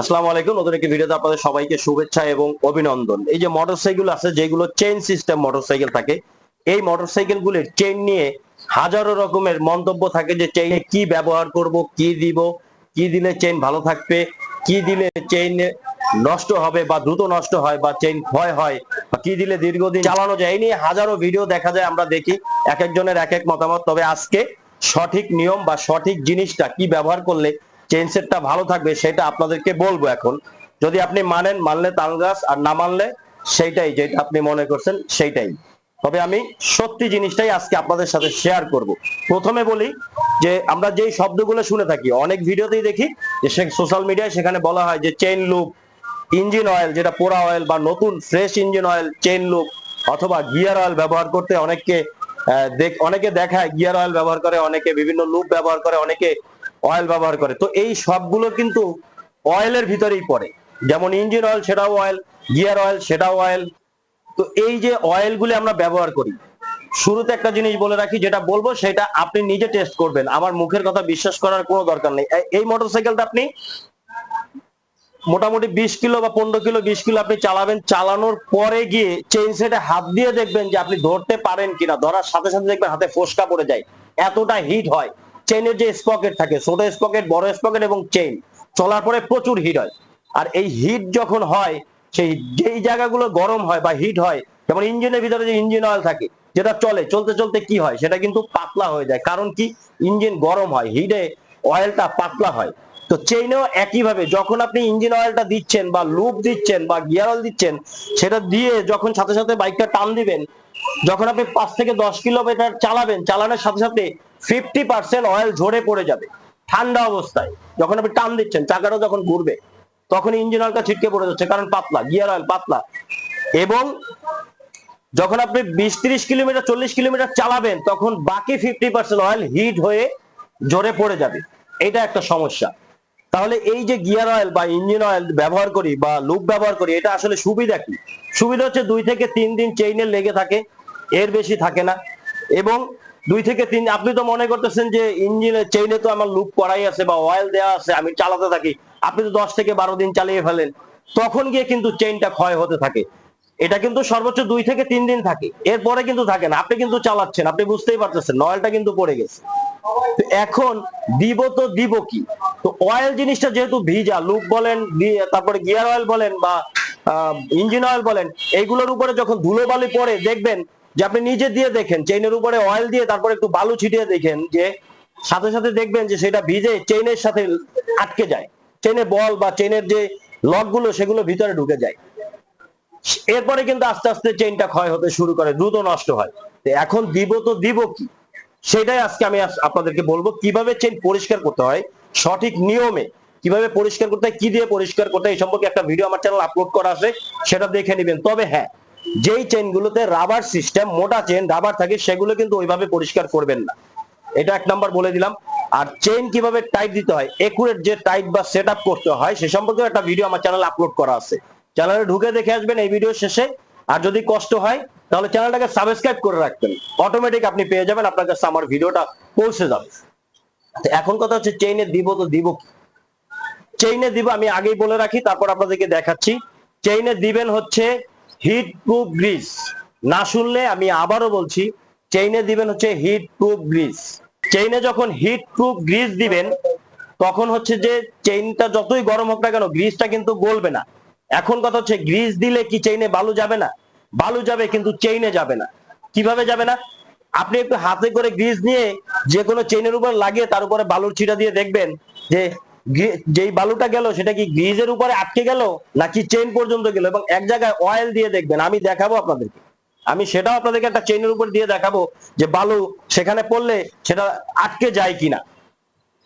আসসালামু আলাইকুম। নতুন একটি ভিডিওতে আপনাদের সবাইকে শুভেচ্ছা এবং অভিনন্দন। এই যে মোটরসাইকেল আছে, যেগুলো চেইন সিস্টেম মোটরসাইকেল থাকে, এই মোটরসাইকেল গুলির চেইন নিয়ে হাজারো রকমের মন্তব্য থাকে যে চেইনে কি ব্যবহার করব, কি দিব, কি দিলে চেইন ভালো থাকবে, কি দিলে চেইন নষ্ট হবে বা দ্রুত নষ্ট হয় বা চেইন ক্ষয় হয়, বা কি দিলে দীর্ঘদিন চালানো যায় এই নিয়ে হাজারো ভিডিও দেখা যায়, আমরা দেখি এক একজনের এক এক মতামত। তবে আজকে সঠিক নিয়ম বা সঠিক জিনিসটা কি ব্যবহার করলে চেইন সেটটা ভালো থাকবে, সেটা আপনাদেরকে বলব এখন। যদি আপনি মানেন, মানলে তাল গাছ, আর না মানলে সেইটাই, যেটা আপনি মনে করছেন সেইটাই। তবে আমি সত্যি জিনিসটাই আজকে আপনাদের সাথে শেয়ার করব। প্রথমে বলি যে, আমরা যেই শব্দগুলো শুনে থাকি, অনেক ভিডিওতেই দেখি যে সোশ্যাল মিডিয়ায় সেখানে বলা হয় যে চেইন লুপ ইঞ্জিন অয়েল যেটা পোড়া অয়েল বা নতুন fresh engine oil chain lube অথবা গিয়ার অয়েল ব্যবহার করতে অনেককে অনেকে দেখায় গিয়ার অয়েল ব্যবহার করে, অনেকে বিভিন্ন লুপ ব্যবহার করে, অনেকে অয়েল ব্যবহার করে। তো এই সবগুলো কিন্তু অয়েলের ভিতরেই পড়ে। যেমন ইঞ্জিন অয়েল সেটাও অয়েল গিয়ার অয়েল সেটাও অয়েল তো এই যে অয়েলগুলি আমরা ব্যবহার করি, শুরুতে একটা জিনিস বলে রাখি, যেটা বলব, সেটা আপনি নিজে টেস্ট করবেন। আমার মুখের কথা বিশ্বাস করার কোনো দরকার নেই। এই- মোটরসাইকেলটা আপনি মোটামুটি বিশ কিলো বা পনেরো কিলো, বিশ কিলো আপনি চালাবেন। চালানোর পরে গিয়ে চেইন সেটে হাত দিয়ে দেখবেন যে আপনি ধরতে পারেন কিনা। ধরার সাথে সাথে দেখবেন হাতে ফোসকা পড়ে যায়। এতটা হিট হয়। চেইনের যে স্পকেট থাকে, ছোট স্পকেট বড় স্পকেট এবং চেইন চলার পরে প্রচুর হিট হয়। আর এই হিট যখন হয়, সেই যেই জায়গাগুলো গরম হয় বা হিট হয়, যেমন ইঞ্জিনের ভিতরে যে ইঞ্জিন অয়েল থাকে, যেটা চলে, চলতে চলতে কি হয়, সেটা কিন্তু পাতলা হয়ে যায়। কারণ কি? ইঞ্জিন গরম হয় হিটে অয়েলটা পাতলা হয়। তো চেইনেও একইভাবে, যখন আপনি ইঞ্জিন অয়েলটা দিচ্ছেন বা লুপ দিচ্ছেন বা গিয়ার অয়েল দিচ্ছেন, সেটা দিয়ে যখন সাথে সাথে বাইকটা টান দিবেন যখন আপনি পাঁচ থেকে দশ কিলোমিটার চালাবেন, চালানোর সাথে সাথে ফিফটি পার্সেন্ট অয়েল ঝরে পড়ে যাবে, ঠান্ডা অবস্থায়। যখন আপনি টান দিচ্ছেন, চাকাটা যখন ঘুরবে, তখন ইঞ্জিন অয়েলটা ছিটকে পড়ে যাচ্ছে, কারণ পাতলা গিয়ার অয়েল পাতলা। এবং যখন আপনি বিশ ত্রিশ কিলোমিটার, চল্লিশ কিলোমিটার চালাবেন, তখন বাকি ফিফটি পার্সেন্ট অয়েল হিট হয়ে জোরে পড়ে যাবে। এটা একটা সমস্যা। তাহলে এই যে গিয়ার অয়েল বা ইঞ্জিন অয়েল ব্যবহার করি বা লুপ ব্যবহার করি, এটা আসলে সুবিধা কি? সুবিধা হচ্ছে দুই থেকে তিন দিন চেইনে লেগে থাকে এর বেশি থাকে না। এবং দুই থেকে তিন, আপনি তো মনে করতেছেন যে ইঞ্জিনের চেইনে তো আমার লুপ করাই আছে বা অয়েল দেওয়া আছে, আমি চালাতে থাকি। আপনি তো দশ থেকে বারো দিন চালিয়ে ফেলেন। তখন গিয়ে কিন্তু চেইনটা ক্ষয় হতে থাকে। এটা কিন্তু সর্বোচ্চ দুই থেকে তিন দিন থাকে। এরপরে কিন্তু থাকে না। আপনি কিন্তু চালাচ্ছেন। আপনি বুঝতেই পারতেছেন অয়েলটা কিন্তু পড়ে গেছে। এখন দিব তো দিব কি? তো অয়েল জিনিসটা যেহেতু ভিজা লুপ বলেন তারপরে গিয়ার অয়েল বলেন বা ইঞ্জিন অয়েল বলেন, এইগুলোর উপরে যখন ধুলোবালি পড়ে, দেখবেন যে আপনি নিজে দিয়ে দেখেন চেইনের উপরে অয়েল দিয়ে তারপরে একটু বালু ছিটিয়ে দেখেন, যে সাথে সাথে দেখবেন যে সেটা ভিজে চেইনের সাথে আটকে যায়। চেইনের বল বা চেইনের যে লকগুলো, সেগুলো ভিতরে ঢুকে যায়। এরপরে কিন্তু আস্তে আস্তে চেইনটা ক্ষয় হতে শুরু করে, দ্রুত নষ্ট হয়। এখন দিব তো দিব কি? সেটাই আজকে আমি আপনাদেরকে বলব, কীভাবে চেইন পরিষ্কার করতে হয়, সঠিক নিয়মে। কীভাবে পরিষ্কার করতে হয়, কি দিয়ে পরিষ্কার করতে হয়, এই সম্পর্কে একটা ভিডিও আমার চ্যানেল আপলোড করা আছে, সেটা দেখে নেবেন। তবে হ্যাঁ যেই চেইন গুলোতে রাবার সিস্টেম মোটা চেইন রাবার থাকে, সেগুলো কিন্তু ওইভাবে পরিষ্কার করবেন না। এটা এক নাম্বার বলে দিলাম। আর চেইন কীভাবে টাইট দিতে হয় একুরেট যে টাইট বা সেট করতে হয়, সে সম্পর্কে একটা ভিডিও আমার চ্যানেলে আপলোড করা আছে। চ্যানেলে ঢুকে দেখে আসবেন এই ভিডিও শেষে। আর যদি কষ্ট হয়, তাহলে চ্যানেলটাকে সাবস্ক্রাইব করে রাখবেন। অটোমেটিক আপনি পেয়ে যাবেন, আপনার কাছে আমার ভিডিওটা পৌঁছে যাবে। এখন কথা হচ্ছে চেইনে দিব তো দিব কি? চেইনে দিব, আমি আগেই বলে রাখি, তারপর আপনাদেরকে দেখাচ্ছি। চেইনে দিবেন হচ্ছে হিট প্রুফ গ্রিস। না শুনলে আমি আবারও বলছি চেইনে দিবেন হচ্ছে হিট প্রুফ গ্রিস। চেইনে যখন হিট প্রুফ গ্রিস দিবেন, তখন হচ্ছে যে চেইনটা যতই গরম হোক না কেন, গ্রিসটা কিন্তু গলবে না। এখন কথা হচ্ছে গ্রিস দিলে কি চেইনে বালু যাবে না? বালু যাবে কিন্তু চেইনে যাবে না। কীভাবে যাবে না? আপনি একটু হাতে করে গ্রিজ নিয়ে যে কোনো চেইনের উপর লাগিয়ে তার উপরে বালুর ছিটা দিয়ে দেখবেন যে যেই বালুটা গেল, সেটা কি গ্রিজের উপরে আটকে গেল, নাকি চেইন পর্যন্ত গেল? এবং এক জায়গায় অয়েল দিয়ে দেখবেন, আমি দেখাবো আপনাদেরকে। আমি সেটাও আপনাদেরকে একটা চেনের উপর দিয়ে দেখাবো যে বালু সেখানে পড়লে সেটা আটকে যায় কিনা।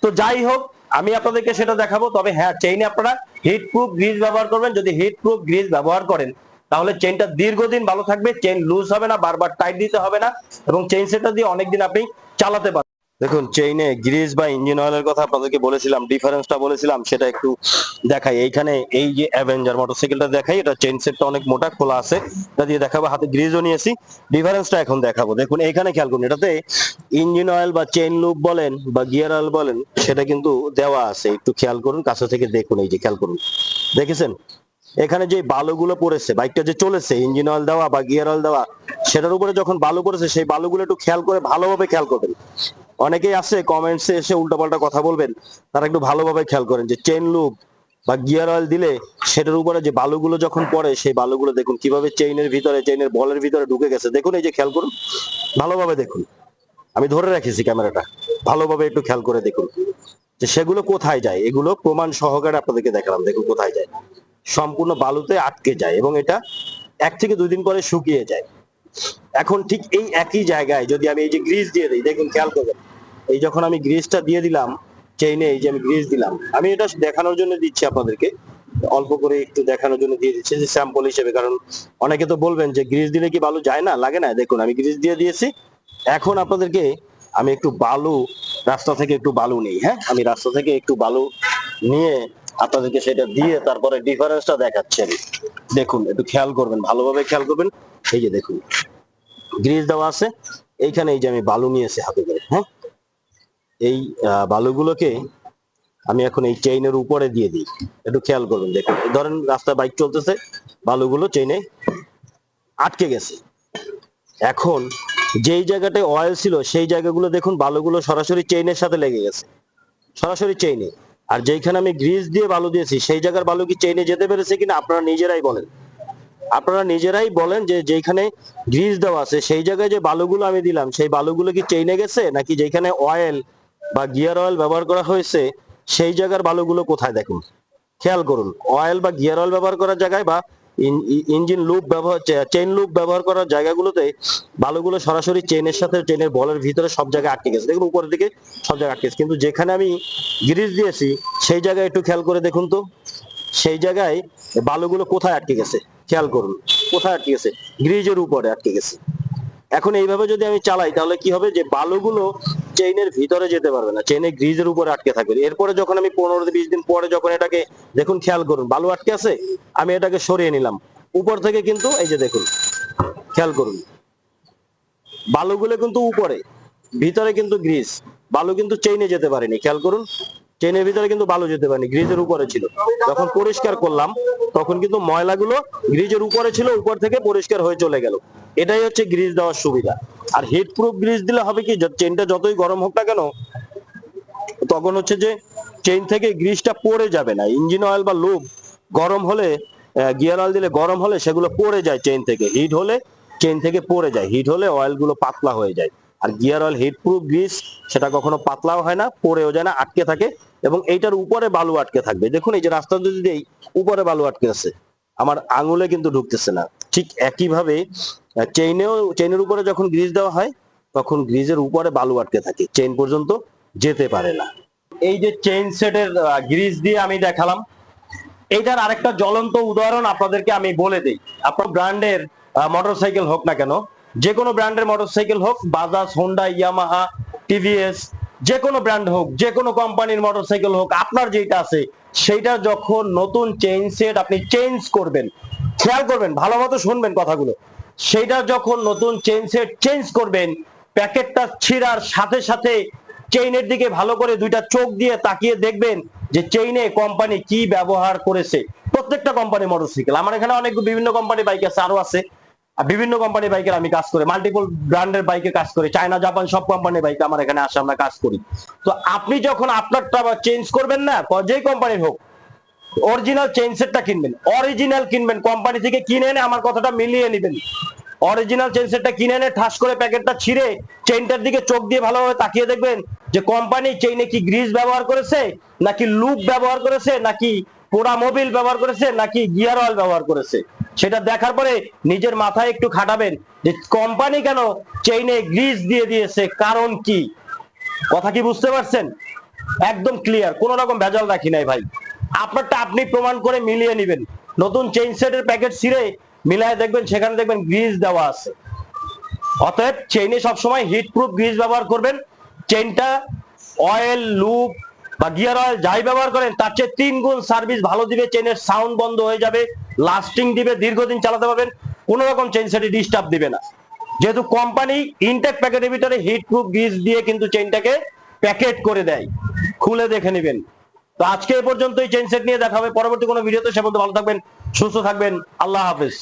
তো যাই হোক, আমি আপনাদেরকে সেটা দেখাবো। তবে হ্যাঁ চেইনে আপনারা হিট প্রুফ গ্রিজ ব্যবহার করবেন। যদি হিট প্রুফ গ্রিজ ব্যবহার করেন, তাহলে চেইনটা দীর্ঘদিন ভালো থাকবে। চেইন লুজ হবে না, বারবার টাইট দিতে হবে না। এবং চেইন সেটা দিয়ে অনেকদিন আপনি চালাতে পারবেন। দেখুন চেইনে গ্রিজ বা ইঞ্জিন অয়েলের কথা আপনাদেরকে বলেছিলাম ডিফারেন্সটা বলেছিলাম, সেটা একটু দেখাই। এইখানে এই যে অ্যাভেঞ্জার মোটরসাইকেলটা দেখাই, এটা চেইন সেটটা অনেক মোটা, খোলা আছে। এটা দিয়ে দেখাবো, হাতে গ্রিজও নিয়েছি। ডিফারেন্সটা এখন দেখাবো। দেখুন এখানে খেয়াল করুন, এটাতে ইঞ্জিন অয়েল বা চেইন লুপ বলেন বা গিয়ার অয়েল বলেন, সেটা কিন্তু দেওয়া আছে। একটু খেয়াল করুন, কাছে থেকে দেখুন, এই যে খেয়াল করুন। দেখেছেন? এখানে যে বালুগুলো পড়েছে, বাইকটা যে চলেছে ইঞ্জিন অয়েল দেওয়া বা গিয়ার অয়েল দেওয়া, সেটার উপরে যখন বালু পড়েছে, সেই বালুগুলো একটু খেয়াল করে, ভালোভাবে খেয়াল করবেন। অনেকেই আছে কমেন্টসে এসে উল্টাপাল্টা কথা বলবেন, তারা একটু ভালোভাবে খেয়াল করেন যে চেন লুপ বা গিয়ার অয়েল দিলে সেটার উপরে যে বালুগুলো যখন পড়ে, সেই বালুগুলো দেখুন কীভাবে চেইনের ভিতরে চেইনের বলের ভিতরে ঢুকে গেছে। দেখুন এই যে খেয়াল করুন, ভালোভাবে দেখুন। আমি ধরে রেখেছি ক্যামেরাটা, ভালোভাবে একটু খেয়াল করে দেখুন যে সেগুলো কোথায় যায়। এগুলো প্রমাণ সহকারে আপনাদেরকে দেখালাম, দেখুন কোথায় যায়। সম্পূর্ণ বালুতে আটকে যায় এবং এটা এক থেকে দুই দিন পরে শুকিয়ে যায়। এখন ঠিক এই একই জায়গায় যদি আমি এই যে গ্রিজ দিয়ে দিই, দেখুন খেয়াল করবেন, এই যখন আমি গ্রিজটা দিয়ে দিলাম চেইনে এই যে আমি গ্রিজ দিলাম, আমি এটা দেখানোর জন্য দিচ্ছি আপনাদেরকে, অল্প করে একটু দেখানোর জন্য দিয়ে দিচ্ছি যে স্যাম্পল হিসেবে, কারণ অনেকে তো বলবেন যে গ্রিজ দিলে কি বালু যায় না? লাগে না, দেখুন আমি গ্রিজ দিয়ে দিয়েছি, এখন আপনাদেরকে আমি একটু বালু, রাস্তা থেকে একটু বালু নেই হ্যাঁ? আমি রাস্তা থেকে একটু বালু নিয়ে আপনাদেরকে সেটা দিয়ে তারপরে ডিফারেন্সটা দেখাচ্ছি আমি। দেখুন, একটু খেয়াল করবেন, ভালোভাবে খেয়াল করবেন, এই যে দেখুন গ্রিজ দেওয়া আছে। এইখানে এই যে আমি বালু নিয়েছি হাতে করে হ্যাঁ? এই বালুগুলোকে আমি এখন এই চেইনের উপরে দিয়ে দিই। একটু খেয়াল করুন দেখুন। ধরেন রাস্তায় বাইক চলতেছে, বালুগুলো চেইনে আটকে গেছে। এখন যেই জায়গাটায় অয়েল ছিল, সেই জায়গাগুলো দেখুন, বালুগুলো সরাসরি চেইনের সাথে লেগে গেছে। সরাসরি চেইনে। আর যেইখানে আমি গ্রিজ দিয়ে বালু দিয়েছি, সেই জায়গার বালু কি চেইনে যেতে পেরেছে কিনা আপনারা নিজেরাই বলেন। আপনারা নিজেরাই বলেন যে যেখানে গ্রিজ দেওয়া আছে, সেই জায়গায় যে বালুগুলো আমি দিলাম, সেই বালুগুলো কি চেইনে গেছে? নাকি যেখানে অয়েল বা গিয়ার অয়েল ব্যবহার করা হয়েছে, সেই জায়গার বালুগুলো কোথায় দেখুন? খেয়াল করুন অয়েল বা গিয়ার অয়েল ব্যবহার করার জায়গায় বা ইঞ্জিন লুপ ব্যবহার চেইন লুপ ব্যবহার করার জায়গাগুলোতে বালুগুলো সরাসরি চেইনের সাথে চেইনের বলের ভিতরে সব জায়গায় আটকে গেছে। দেখুন, উপরের দিকে সব জায়গায় আটকে গেছে। কিন্তু যেখানে আমি গ্রিজ দিয়েছি, সেই জায়গায় একটু খেয়াল করে দেখুন তো, সেই জায়গায় বালুগুলো কোথায় আটকে গেছে? খেয়াল করুন, কোথায় আটকে গেছে? গ্রিজের উপরে আটকে গেছে। এখন এইভাবে যদি আমি চালাই, তাহলে কি হবে যে বালুগুলো চেইনের ভিতরে যেতে পারবে না চেইনের গ্রিজের উপরে আটকে থাকবে। এরপরে যখন আমি পনেরো বিশ দিন পরে যখন এটাকে, দেখুন, খেয়াল করুন, বালু আটকে আছে, আমি এটাকে সরিয়ে নিলাম। উপর থেকে কিন্তু, এই যে দেখুন, খেয়াল করুন, বালুগুলো কিন্তু উপরে, ভিতরে কিন্তু গ্রিজ, বালু কিন্তু চেইনে যেতে পারেনি, খেয়াল করুন। চেইনের ভিতরে কিন্তু বালু যেতে পারেনি, গ্রিজের উপরে ছিল। যখন পরিষ্কার করলাম, তখন কিন্তু ময়লাগুলো গ্রিজের উপরে ছিল, উপর থেকে পরিষ্কার হয়ে চলে গেল। এটাই হচ্ছে গ্রিজ দেওয়ার সুবিধা। আর হিট প্রুফ গ্রিজ দিলে হবে কি চেনটা যতই গরম হোক না কেন, তখন হচ্ছে যে চেইন থেকে গ্রিজটা পড়ে যাবে না। ইঞ্জিন অয়েল বা লুব গরম হলে গিয়ার অয়েল দিলে গরম হলে সেগুলো পড়ে যায় চেইন থেকে। হিট হলে চেইন থেকে পড়ে যায়। হিট হলে অয়েলগুলো পাতলা হয়ে যায়। আর gear oil heat proof grease সেটা কখনো পাতলাও হয় না পড়েও যায় না, আটকে থাকে এবং এইটার উপরে বালু আটকে থাকবে। দেখুন, এই যে রাস্তা যদি উপরে বালু আটকে আছে আমার আঙুলে কিন্তু ঢুকতেছে না। ঠিক একইভাবে চেইনেও চেইনের উপরে যখন গ্রিজ দেওয়া হয়, তখন গ্রিজের উপরে বালু আটকে থাকে। চেইন পর্যন্ত যেতে পারে না। এই যে চেইন সেটের গ্রিজ দিয়ে আমি দেখালাম, এইটার আরেকটা জ্বলন্ত উদাহরণ আপনাদেরকে আমি বলে দিই। আপনার ব্র্যান্ডের মোটরসাইকেল হোক না কেন যে কোনো ব্র্যান্ডের মোটরসাইকেল হোক, বাজাজ হোন্ডা ইয়ামাহা টিভিএস যে কোনো ব্র্যান্ড হোক যে কোনো কোম্পানির মোটরসাইকেল হোক, আপনার যেটা আছে, সেইটা যখন নতুন চেইন সেট আপনি চেঞ্জ করবেন, খেয়াল করবেন, ভালো মতো শুনবেন কথাগুলো, সেইটা যখন নতুন চেইন সেট চেঞ্জ করবেন, প্যাকেটটা ছিঁড়ার সাথে সাথে চেইনের দিকে ভালো করে দুইটা চোখ দিয়ে তাকিয়ে দেখবেন যে চেইনে কোম্পানি কি ব্যবহার করেছে, প্রত্যেকটা কোম্পানি মোটরসাইকেল, আমার এখানে অনেক বিভিন্ন কোম্পানি বাইক আছে, আরও আছে বিভিন্ন কোম্পানি বাইকের আমি কাজ করি। মাল্টিপল ব্র্যান্ডের বাইকে কাজ করি। চায়না জাপান সব কোম্পানির বাইক আমার এখানে আসে, আমরা কাজ করি। তো আপনি যখন আপনারটা চেঞ্জ করবেন না যে কোম্পানির হোক অরিজিনাল চেইন সেটটা কিনবেন। অরিজিনাল কিনবেন। কোম্পানি থেকে কিনে এনে আমার কথাটা মিলিয়ে নেবেন। অরিজিনাল চেইন সেটটা কিনে এনে ঠাস করে প্যাকেটটা ছিঁড়ে চেইনটার দিকে চোখ দিয়ে ভালোভাবে তাকিয়ে দেখবেন যে কোম্পানি চেইনে কি গ্রিজ ব্যবহার করেছে, নাকি লুপ ব্যবহার করেছে, নাকি পোড়া মোবিল ব্যবহার করেছে, নাকি গিয়ার অয়েল ব্যবহার করেছে। সেটা দেখার পরে নিজের মাথায় একটু খাটাবেন যে কোম্পানি কেন চেইনে গ্রিজ দিয়ে দিয়েছে, কারণ কি? কথা কি বুঝতে পারছেন? একদম ক্লিয়ার কোন রকম ভেজাল রাখি নাই ভাই। আপনারটা আপনি প্রমাণ করে মিলিয়ে নেবেন। নতুন চেইন সেটের প্যাকেট ছিঁড়ে মিলায় দেখবেন, সেখানে দেখবেন গ্রিজ দেওয়া আছে। অতএব চেইনে সবসময় হিট প্রুফ গ্রিজ ব্যবহার করবেন। চেইনটা অয়েল লুপ বা গিয়ার অয়েল যাই ব্যবহার করেন, তার চেয়ে তিন গুণ সার্ভিস ভালো দিবে চেনের সাউন্ড বন্ধ হয়ে যাবে। লাস্টিং দিবে, দীর্ঘদিন চালাতে পারবেন, কোনো রকম চেন সেটি ডিস্টার্ব দিবে না। যেহেতু কোম্পানি ইনটেক প্যাকেটের ভিতরে হিট প্রুফ গ্রিজ দিয়ে কিন্তু চেনটাকে প্যাকেট করে দেয়। খুলে দেখে নেবেন। তো আজকে এ পর্যন্তই চেন সেট নিয়ে দেখা হবে। পরবর্তী কোনো ভিডিওতে, সে পর্যন্ত ভালো থাকবেন, সুস্থ থাকবেন। আল্লাহ হাফেজ।